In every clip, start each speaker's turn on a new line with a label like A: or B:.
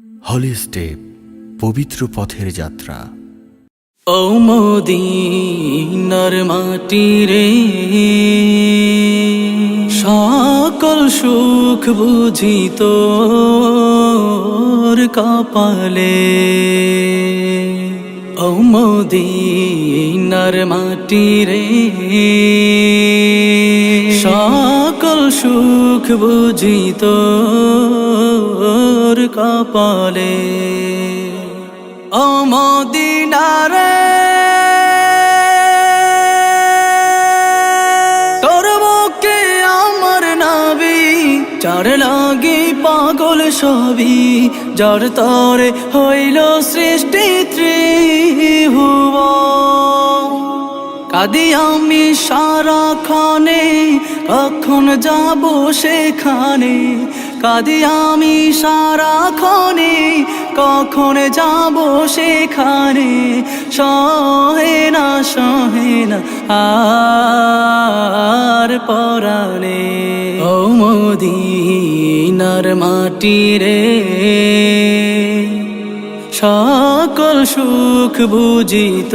A: হলি step পবিত্র পথের যাত্রা।
B: ও মদিনার মাটি রে সকল সুখ বুঝিত কপালে। ও মদিনার মাটি রে সুখ কপালে। মদিনারে, তোর বুকে আমার নাবি চার লাগি পাগল সবই যার তরে হইল সৃষ্টি ত্রিভুব। কাদি আমি সারা খানে কখন যাব সেখানে? কাদি আমি সারা খনে কখন যাব সেখানে? সহে না সহে না, আর পরাণে। ও মদিনার মাটি রে, সকল সুখ বুঝিত।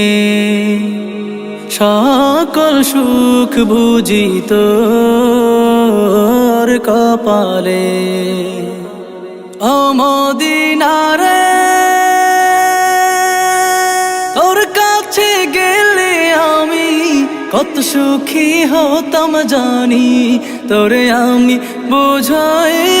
B: সকল সুখ বুঝিত কপালে। ও মদিনারে তোর কাছে গেলে আমি কত সুখী হতাম জানি, তোরে আমি বোঝাইব